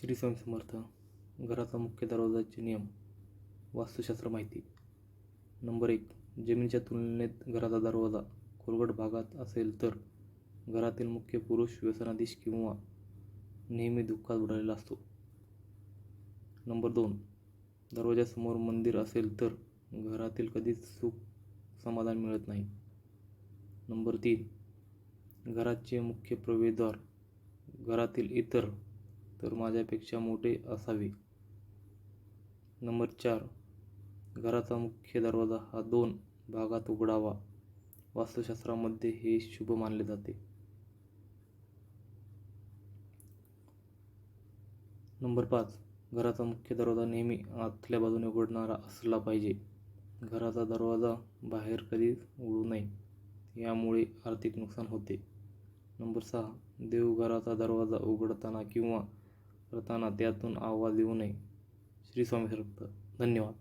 श्री स्वामी समर्थ घराचा मुख्य दरवाजाचे नियम वास्तुशास्त्र माहिती. नंबर एक जमिनीच्या तुलनेत घराचा दरवाजा खोलगट भागात असेल तर घरातील मुख्य पुरुष व्यसनाधीश किंवा नेहमी दुःखात बुडालेला असतो. नंबर दोन दरवाजासमोर मंदिर असेल तर घरातील कधीच सुख समाधान मिळत नाही. नंबर तीन घराचे मुख्य प्रवेशद्वार घरातील इतर तर माझ्यापेक्षा मोठे असावे. नंबर चार. घराचा मुख्य दरवाजा हा दोन भागात उघडावा. वास्तुशास्त्रामध्ये हे शुभ मानले जाते. नंबर पाच. घराचा मुख्य दरवाजा नेहमी आतल्या बाजूने उघडणारा असला पाहिजे. घराचा दरवाजा बाहेर कधीच उघडू नये यामुळे आर्थिक नुकसान होते. नंबर सहा. देवघराचा दरवाजा उघडताना किंवा करताना त्यातून आवाज येऊ नये. श्री स्वामी समर्थ. धन्यवाद.